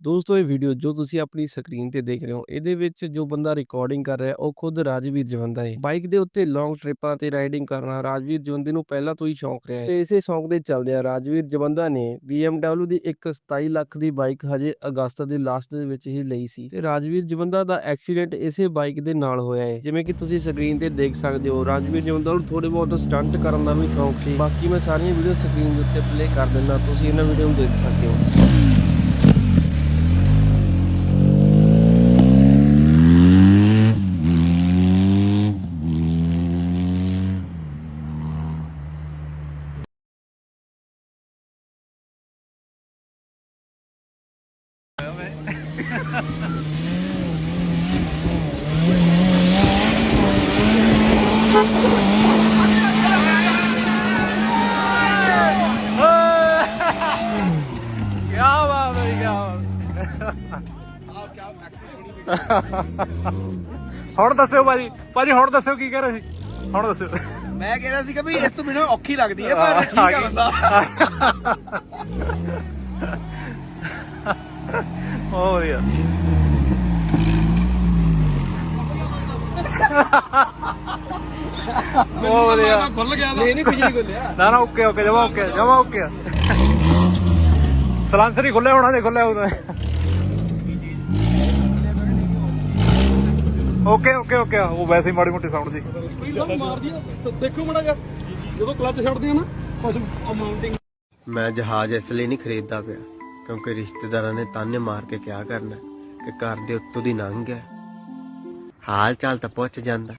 ਦੋਸਤੋ, ਇਹ ਵੀਡੀਓ ਜੋ ਤੁਸੀਂ ਆਪਣੀ ਸਕਰੀਨ ਤੇ ਦੇਖ ਰਹੇ ਹੋ, ਇਹਦੇ ਵਿੱਚ ਜੋ ਬੰਦਾ ਰਿਕਾਰਡਿੰਗ ਕਰ ਰਿਹਾ, ਉਹ ਖੁਦ ਰਾਜਵੀਰ ਜਵੰਦਾ ਹੈ ਬਾਈਕ ਦੇ ਉੱਤੇ ਲੌਂਗ ਟ੍ਰਿਪਾਂ ਤੇ ਰਾਈਡਿੰਗ ਕਰਨਾ ਰਾਜਵੀਰ ਜਵੰਦੇ ਨੂੰ ਪਹਿਲਾਂ ਤੋਂ ਹੀ ਸ਼ੌਂਕ ਰਿਹਾ ਹੈ ਤੇ ਇਸੇ ਸ਼ੌਂਕ ਦੇ ਚੱਲਦਿਆਂ ਰਾਜਵੀਰ ਜਵੰਦਾ ਨੇ BMW ਦੀ ਇੱਕ 27 ਲੱਖ ਦੀ ਬਾਈਕ ਹਜੇ ਅਗਸਤ ਦੇ ਲਾਸਟ ਦੇ ਵਿੱਚ ਹੀ ਲਈ ਸੀ। ਤੇ ਰਾਜਵੀਰ ਜਵੰਦਾ ਦਾ ਐਕਸੀਡੈਂਟ ਇਸੇ ਬਾਈਕ ਦੇ ਨਾਲ ਹੋਇਆ ਹੈ ਜਿਵੇਂ ਕਿ ਤੁਸੀਂ ਸਕਰੀਨ ਤੇ ਦੇਖ ਸਕਦੇ ਹੋ, ਰਾਜਵੀਰ ਜਵੰਦਾ ਨੂੰ ਥੋੜੇ ਬਹੁਤ ਸਟੰਟ ਕਰਨ ਦਾ ਵੀ ਸ਼ੌਂਕ ਸੀ। ਬਾਕੀ ਮੈਂ ਸਾਰੀਆਂ ਵੀਡੀਓ ਸਕਰੀਨ ਦੇ ਉੱਤੇ ਪਲੇ ਕਰ ਦਿੰਦਾ, ਤੁਸੀਂ ਇਹਨਾਂ ਵੀਡੀਓ ਨੂੰ ਦੇਖ ਸਕਦੇ ਹੋ। ਹੁਣ ਦੱਸਿਓ ਭਾਜੀ। ਭਾਜੀ ਹੁਣ ਦੱਸਿਓ ਕੀ ਕਹਿ ਰਹੇ ਸੀ? ਹੁਣ ਦੱਸਿਓ। ਮੈਂ ਕਹਿ ਰਿਹਾ ਸੀ ਕਿ ਵੀ ਇਸ ਤੋਂ ਬਿਨਾਂ ਔਖੀ ਲੱਗਦੀ ਹੈ ਪਰ ਠੀਕ ਆ। ਬੰਦਾ। ਬਹੁਤ ਵਧੀਆ ਬਹੁਤ ਵਧੀਆ ਖੁੱਲ ਗਿਆ ਨਹੀਂ ਨਹੀਂ ਕੁਝ ਨਹੀਂ ਖੁੱਲਿਆ ਨਾ ਨਾ ਓਕੇ ਓਕੇ ਜਮਾ ਓਕੇ ਜਮਾ ਓਕੇ ਸਲਾਂਸਰ ਹੀ ਖੁੱਲੇ ਹੋਣਾ ਦੇ ਖੁੱਲੇ ਉਹਦਾ ਓਕੇ ਓਕੇ ਓਕੇ ਉਹ ਵੈਸੇ ਹੀ ਮਾੜੀ ਮੋਟੀ ਸਾਊਂਡ ਜੀ ਮਾਰਦੀ ਦੇਖੋ ਮੜਾ ਜਾ ਜਦੋਂ ਕਲੱਚ ਛੱਡਦੀ ਆ ਨਾ ਕੁਝ ਅਮਾਉਂਟਿੰਗ ਮੈਂ ਜਹਾਜ਼ ਇਸ ਲਈ ਨਹੀਂ ਖਰੀਦਦਾ ਪਿਆ। ਕਿਉਂਕਿ ਰਿਸ਼ਤੇਦਾਰਾਂ ਨੇ ਤਾਨੇ ਮਾਰ ਕੇ ਕਿਹਾ ਕਰਨਾ ਕਿ ਘਰ ਦੇ ਉੱਤੋਂ ਦੀ ਨੰਗ ਹੈ। ਹਾਲ ਚਾਲ ਤਾਂ ਪੁੱਛ ਜਾਂਦਾ